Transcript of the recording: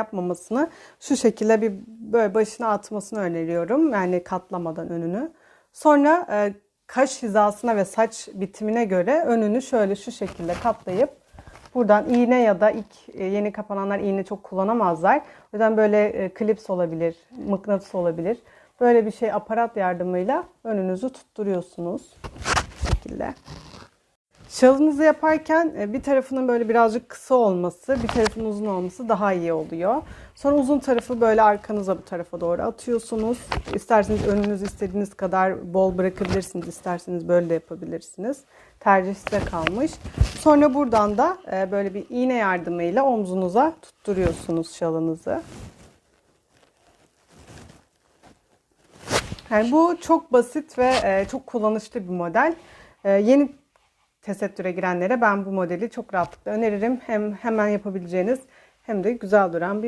yapmamasını şu şekilde bir böyle başına atmasını öneriyorum. Yani katlamadan önünü. Sonra e, kaş hizasına ve saç bitimine göre önünü şöyle şu şekilde katlayıp buradan iğne ya da ilk e, yeni kapananlar iğne çok kullanamazlar. O yüzden böyle e, klips olabilir, mıknatıs olabilir. Böyle bir şey aparat yardımıyla önünüzü tutturuyorsunuz bu şekilde. Şalınızı yaparken e, bir tarafının böyle birazcık kısa olması, bir tarafının uzun olması daha iyi oluyor. Sonra uzun tarafı böyle arkanıza bu tarafa doğru atıyorsunuz. İsterseniz önünüz istediğiniz kadar bol bırakabilirsiniz, isterseniz böyle de yapabilirsiniz. Tercih size kalmış. Sonra buradan da e, böyle bir iğne yardımıyla omzunuza tutturuyorsunuz şalınızı. Yani bu çok basit ve e, çok kullanışlı bir model. Yeni tesettüre girenlere ben bu modeli çok rahatlıkla öneririm. Hem hemen yapabileceğiniz hem de güzel duran bir